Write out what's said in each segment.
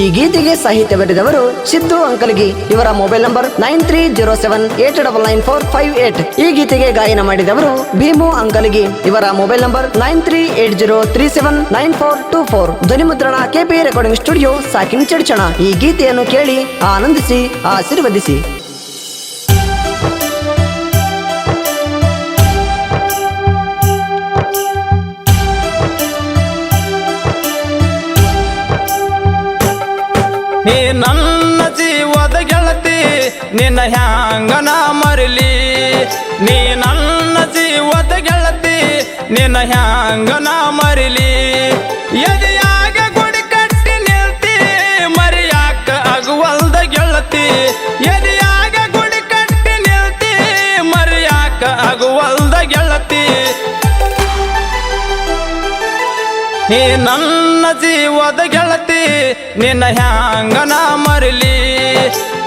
ಈ ಗೀತೆಗೆ ಸಾಹಿತ್ಯ ಬರೆದವರು ಸಿದ್ದು ಅಂಕಲ್ಗಿ. ಇವರ mobile number nine three zero seven eight double nine four five eight. ಈ ಗೀತೆಗೆ ಗಾಯನ ಮಾಡಿದವರು ಭೀಮು ಅಂಕಲ್ಗಿ. ಇವರ mobile number nine three eight zero three seven nine four two four. ಧ್ವನಿ ಮುದ್ರಣ ಕೆಪಿ ರೆಕಾರ್ಡಿಂಗ್ ಸ್ಟುಡಿಯೋ ಸಾಕಿನ್ ಚಡ್ಚಣ. ಈ ಗೀತೆಯನ್ನು ಕೇಳಿ ಆನಂದಿಸಿ, ಆಶೀರ್ವದಿಸಿ. ನೀ ನನ್ನ ಜೀವದ ಗೆಳತಿ, ನಿನ್ನ ಹ್ಯಾಂಗನ ಮರಿಲಿ? ನೀ ನನ್ನ ಜೀವದ ಗೆಳತಿ, ನಿನ್ನ ಹ್ಯಾಂಗನ ಮರಿಲಿ? ಎದೆಯಾಗ ಗುಡಿ ಕಟ್ಟಿ ನಿಲ್ತಿ, ಮರಿಯಾಕ ಆಗುವಲ್ದ ಗೆಳತಿ? ಎದೆಯಾಗ ಗುಡಿ ಕಟ್ಟಿ ನಿಲ್ತಿ, ಮರಿಯಾಕ ಅಗುವಲ್ದ ಗೆಳತಿ? ನೀ ನನ್ನ ಜೀವದ ಗೆಳತಿ ನಿನ್ನ ಹ್ಯಾಂಗನ ಮರಲಿ?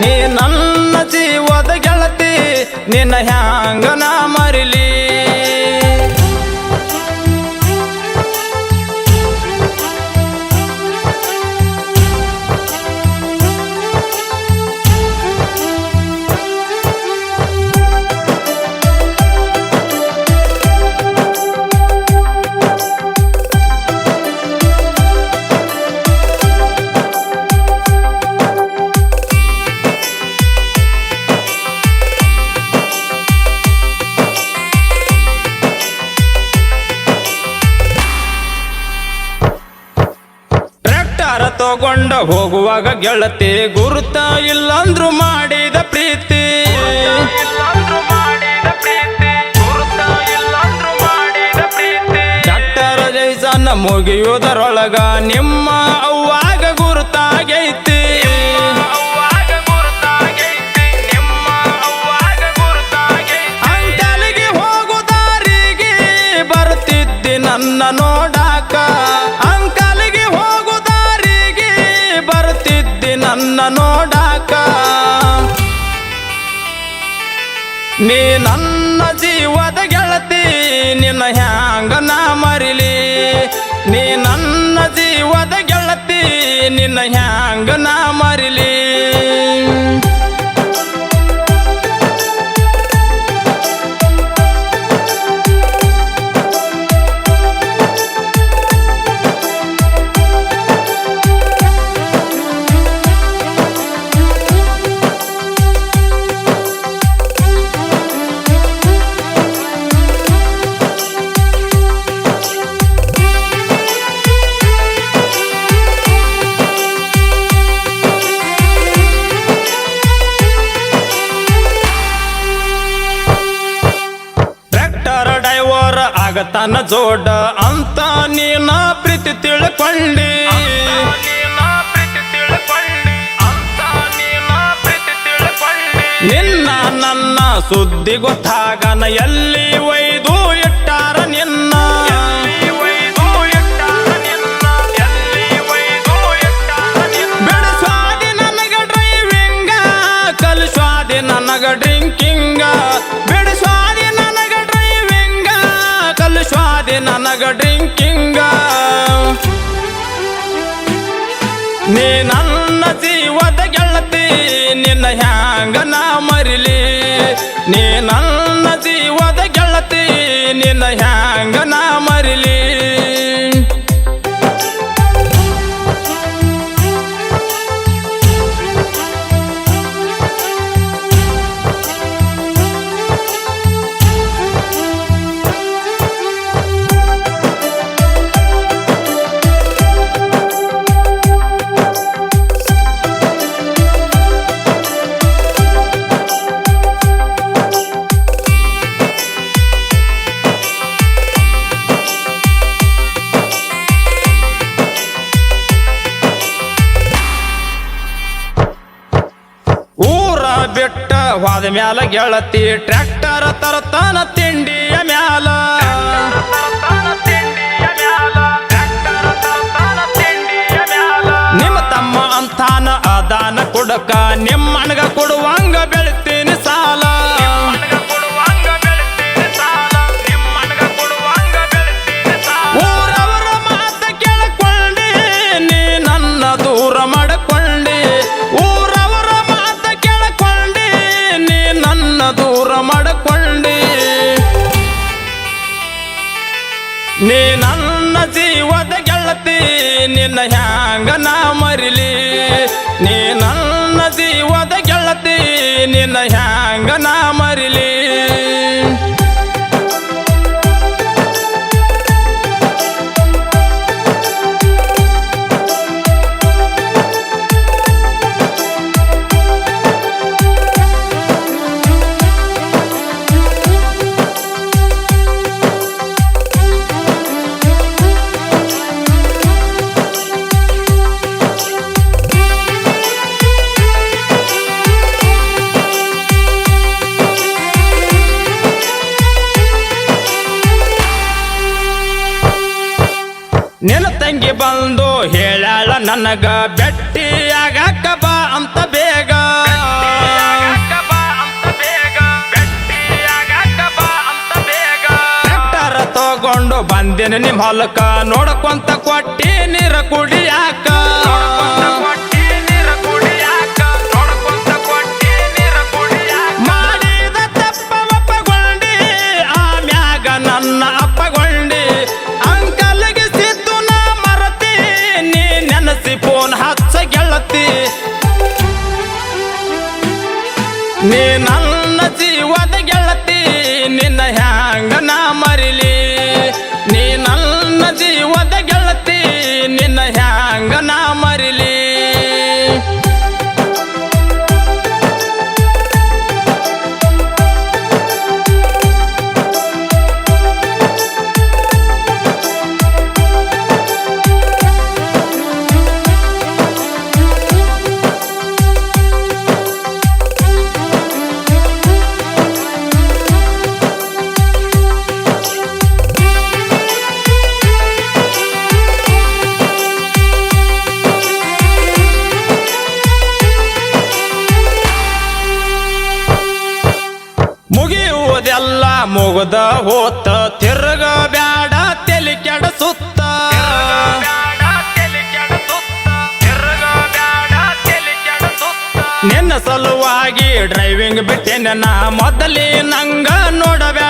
ನೀ ನನ್ನ ಜೀವದ ಗೆಳತಿ ನಿನ್ನ ತಗೊಂಡ ಹೋಗುವಾಗ ಗೆಳತಿ ಗುರುತ ಇಲ್ಲಂದ್ರು ಮಾಡಿದ ಪ್ರೀತಿ. ಡಾಕ್ಟರ್ ಜೈಸನ್ನ ಮುಗಿಯುವುದರೊಳಗ ನಿಮ್ಮ ಅವ್ವಾಗ ಗುರುತಾಗೈತಿ ಹೋಗುದಾರಿಗೆ ಬರ್ತಿದ್ದಿ ನನ್ನ ನೋಡಾಕ. ನನ್ನ ನೋಡಾಕ. ನೀ ನನ್ನ ಜೀವದ ಗೆಳತಿ, ನಿನ್ನ ಹ್ಯಾಂಗ ನಾ ಮರಿಲಿ? ನೀ ನನ್ನ ಜೀವದ ಗೆಳತಿ, ನಿನ್ನ ಹ್ಯಾಂಗ ನಾ ಮರಿಲಿ? ಆಗತಾನ ಜೋಡ ಅಂತ ನೀನ ಪ್ರೀತಿ ತಿಳ್ಕೊಂಡಿ. ನಿನ್ನ ನನ್ನ ಸುದ್ದಿ ಗೊತ್ತಾಗನ ಎಲ್ಲಿ ಒಯ್ದು ಇಟ್ಟಾರ ನಿನ್ನ? ಬಿಡಿಸ್ವಾದಿ ನನಗ ಡ್ರೈವಿಂಗ ಕಲಿಸ್ವಾದಿ ನನಗ ಡ್ರಿಂಕಿಂಗ ಕಲಿಸ್ವಾದಿ ನನಗ ಡ್ರಿಂಕಿಂಗ. ನೀ ನನ್ನ ಜೀವದ ಗೆಳತಿ, ನಿನ್ನ ಹ್ಯಾಂಗ ನಾ ಮರಿಲಿ. ನೀ ನನ್ನ ಜೀವದ ಗೆಳತಿ, ನಿನ್ನ ಹ್ಯಾಂಗ ಬಿಟ್ಟ ವಾದ ಮ್ಯಾಲ ಗೆಳತಿ ಟ್ರ್ಯಾಕ್ಟರ್ ತರತಾನ ತಿಂಡಿಯ ಮ್ಯಾಲ. ನಿಮ್ಮ ತಮ್ಮ ಅಂತಾನ ಅದಾನ ಕೊಡಕ ನಿಮ್ಮ ಹ್ಯಾಂಗ ನಾ ಮರಿಲಿ ನೀ ನನ್ನ ಜೀವದ ಗೆಳತಿ ನಿನ್ನ ಹ್ಯಾಂಗ ತಂಗಿ ಬಂದು ಹೇಳಾಳ, ನನಗ ಬೆಟ್ಟಿ ಆಗಾಕ ಬಾ ಅಂತ ಬೇಗ. ಟ್ರ್ಯಾಕ್ಟರ್ ತಗೊಂಡು ಬಂದಿನ ನಿಮ್ಮ ಹೊಲಕ ನೋಡ್ಕೊಂತ ಕೊಟ್ಟಿ ನೀರ ಕುಡಿಯಾಕ. ಗೆಳತಿ ನೀ ನನ್ನ ಜೀವದ ಮುಗ್ದ ಹೋತ ತಿರ್ಗ ಬ್ಯಾಡ ತೆಲಿ ಕೆಡಸುತ್ತ ನಿನ್ನ ಸಲುವಾಗಿ ಡ್ರೈವಿಂಗ್ ಬಿಟ್ಟೆ ನಾ. ಮೊದಲೇ ನಂಗ ನೋಡಬೇಡ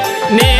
ಜೀವದ